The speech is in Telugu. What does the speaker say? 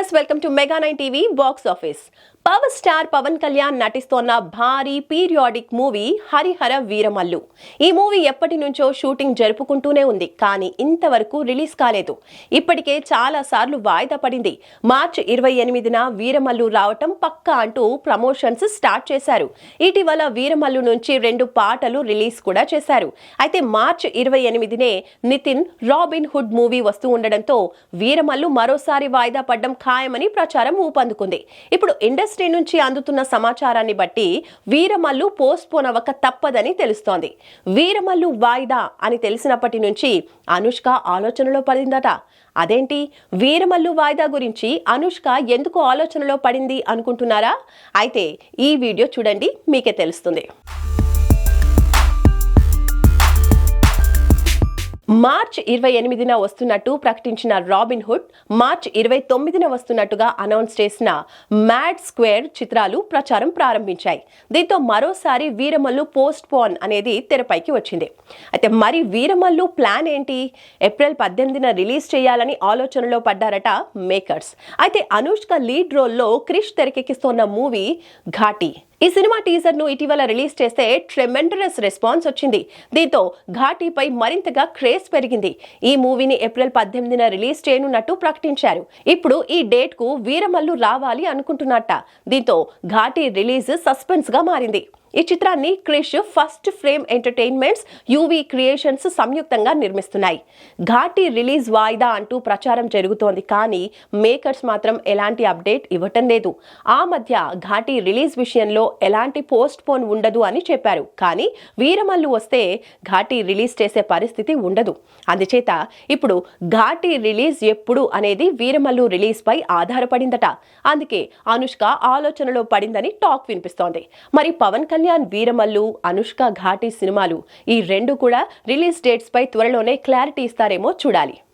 viewers welcome to mega nine TV box office Power star Pawan Kalyan నటిస్తోన్న భారీ పీరియాడిక్ మూవీ హరిహర వీరమల్లు. ఈ మూవీ ఎప్పటి నుంచో షూటింగ్ జరుపుకుంటూనే ఉంది కానీ ఇంతవరకు రిలీజ్ కాలేదు. ఇప్పటికే చాలా సార్లు వాయిదా పడింది. మార్చి ఇరవై ఎనిమిదిన వీరమల్లు రావటం పక్కా అంటూ ప్రమోషన్స్ స్టార్ట్ చేశారు. ఇటీవల వీరమల్లు నుంచి రెండు పాటలు రిలీజ్ కూడా చేశారు. అయితే మార్చి ఇరవై ఎనిమిదినే నితిన్ రాబిన్ హుడ్ మూవీ వస్తూ ఉండడంతో వీరమల్లు మరోసారి వాయిదా పడ్డం ఖాయమని ప్రచారం ఊపందుకుంది. ఇప్పుడు ఇండస్ట్రీ నుంచి అందుతున్న సమాచారాన్ని బట్టి వీరమల్లు పోస్ట్ పోన్ అవ్వక తప్పదని తెలుస్తోంది. వీరమల్లు వాయిదా అని తెలిసినప్పటి నుంచి అనుష్క ఆలోచనలో పడిందట. అదేంటి? వీరమల్లు వాయిదా గురించి అనుష్క ఎందుకు ఆలోచనలో పడింది అనుకుంటున్నారా? అయితే ఈ వీడియో చూడండి మీకే తెలుస్తుంది. మార్చ్ ఇరవై ఎనిమిదిన వస్తున్నట్టు ప్రకటించిన రాబిన్ హుడ్ మార్చ్ ఇరవై తొమ్మిదిన వస్తున్నట్టుగా అనౌన్స్ చేసిన మ్యాడ్ స్క్వేర్ చిత్రాలు ప్రచారం ప్రారంభించాయి. దీంతో మరోసారి వీరమల్లు పోస్ట్ పోన్ అనేది తెరపైకి వచ్చింది. అయితే మరి వీరమల్లు ప్లాన్ ఏంటి? ఏప్రిల్ పద్దెనిమిదిన రిలీజ్ చేయాలని ఆలోచనలో పడ్డారట మేకర్స్. అయితే అనుష్క లీడ్ రోల్లో క్రిష్ తెరకెక్కిస్తోన్న మూవీ ఘాటీ. ఈ సినిమా టీజర్ను ఇటీవల రిలీజ్ చేస్తే ట్రెమెండరస్ రెస్పాన్స్ వచ్చింది. దీంతో ఘాటీపై మరింతగా క్రేజ్ పెరిగింది. ఈ మూవీని ఏప్రిల్ పద్దెనిమిదిన రిలీజ్ చేయనున్నట్టు ప్రకటించారు. ఇప్పుడు ఈ డేట్కు వీరమల్లు రావాలి అనుకుంటున్నట్ట. దీంతో ఘాటీ రిలీజ్ సస్పెన్స్గా మారింది. ఈ చిత్రాన్ని Krish first frame entertainments UV creations సంయుక్తంగా నిర్మిస్తున్నాయి. ఘాటి రిలీజ్ వాయిదా అంటూ ప్రచారం జరుగుతోంది కానీ మేకర్స్ మాత్రం ఎలాంటి అప్డేట్ ఇవ్వటం లేదు. ఆ మధ్య ఘాటి రిలీజ్ విషయంలో ఎలాంటి పోస్ట్ పోన్ ఉండదు అని చెప్పారు. కానీ వీరమల్లు వస్తే ఘాటి రిలీజ్ చేసే పరిస్థితి ఉండదు. అందుచేత ఇప్పుడు ఘాటి రిలీజ్ ఎప్పుడు అనేది వీరమల్లు రిలీజ్ పై ఆధారపడిందట. అందుకే అనుష్క ఆలోచనలో పడిందని టాక్ వినిపిస్తోంది. మరి పవన్ కళ్యాణ్ కళ్యాణ్ వీరమల్లు అనుష్క ఘాటి సినిమాలు ఈ రెండు కూడా రిలీజ్ డేట్స్ పై త్వరలోనే క్లారిటీ ఇస్తారేమో చూడాలి.